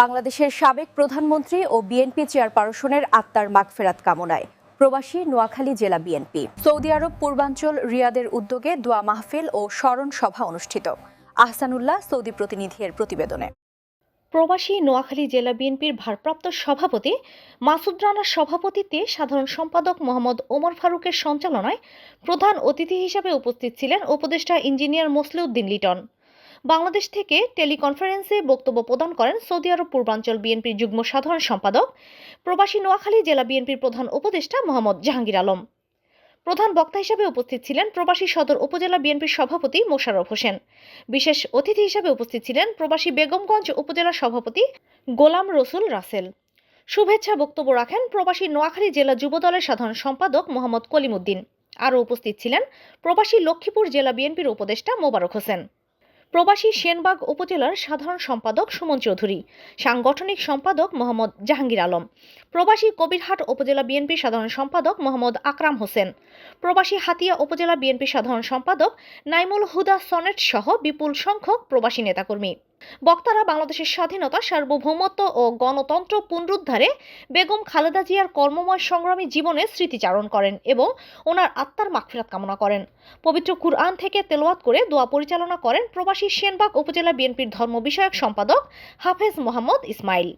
বাংলাদেশের সাবেক প্রধানমন্ত্রী ও বিএনপি চেয়ারপারসনের আত্মার মাগফেরাত কামনায় প্রবাসী নোয়াখালী জেলা বিএনপি। সৌদি আরব, পূর্বাঞ্চল, রিয়াদের উদ্যোগে দোয়া মাহফিল ও স্মরণ সভা অনুষ্ঠিত। আহসানুল্লাহ সৌদি প্রতিনিধির প্রতিবেদনে। প্রবাসী নোয়াখালী জেলা বিএনপির ভারপ্রাপ্ত সভাপতি মাসুদ রানার সভাপতিত্বে সাধারণ সম্পাদক মোহাম্মদ ওমর ফারুকের সঞ্চালনায় প্রধান অতিথি হিসেবে উপস্থিত ছিলেন উপদেষ্টা ইঞ্জিনিয়ার মোসলেউদ্দিন লিটন। বাংলাদেশ থেকে টেলিকনফারেন্সে বক্তব্য প্রদান করেন সৌদি আরব পূর্বাঞ্চল বিএনপির যুগ্ম সাধারণ সম্পাদক, প্রবাসী নোয়াখালী জেলা বিএনপির প্রধান উপদেষ্টা মোহাম্মদ জাহাঙ্গীর আলম। প্রধান বক্তা হিসেবে উপস্থিত ছিলেন প্রবাসী সদর উপজেলা বিএনপির সভাপতি মোশাররফ হোসেন। বিশেষ অতিথি হিসেবে উপস্থিত ছিলেন প্রবাসী বেগমগঞ্জ উপজেলা সভাপতি গোলাম রসুল রাসেল। শুভেচ্ছা বক্তব্য রাখেন প্রবাসী নোয়াখালী জেলা যুবদলের সাধারণ সম্পাদক মোহাম্মদ কলিমুদ্দিন। আরও উপস্থিত ছিলেন প্রবাসী লক্ষ্মীপুর জেলা বিএনপির উপদেষ্টা মোবারক হোসেন। প্রবাসী সেনবাগ উপজেলার সাধারণ সম্পাদক সুমন চৌধুরী, সাংগঠনিক সম্পাদক মোহাম্মদ জাহাঙ্গীর আলম, প্রবাসী কবিরহাট উপজেলা বিএনপি সাধারণ সম্পাদক মোহাম্মদ আকরাম হোসেন, প্রবাসী হাতিয়া উপজেলা বিএনপি সাধারণ সম্পাদক নাইমুল হুদা সনেট সহ বিপুল সংখ্যক প্রবাসী নেতাকর্মী। বক্তারা বাংলাদেশের স্বাধীনতা, সার্বভৌমত্ব ও গণতন্ত্র পুনরুদ্ধারে বেগম খালেদা জিয়ার কর্মময় সংগ্রামী জীবনের স্মৃতিচারণ করেন এবং ওনার আত্মার মাগফিরাত কামনা করেন। পবিত্র কুরআন থেকে তেলোয়াত করে দোয়া পরিচালনা করেন প্রবাসী সেনবাগ উপজেলা বিএনপির ধর্ম বিষয়ক সম্পাদক হাফেজ মোহাম্মদ ইসমাইল।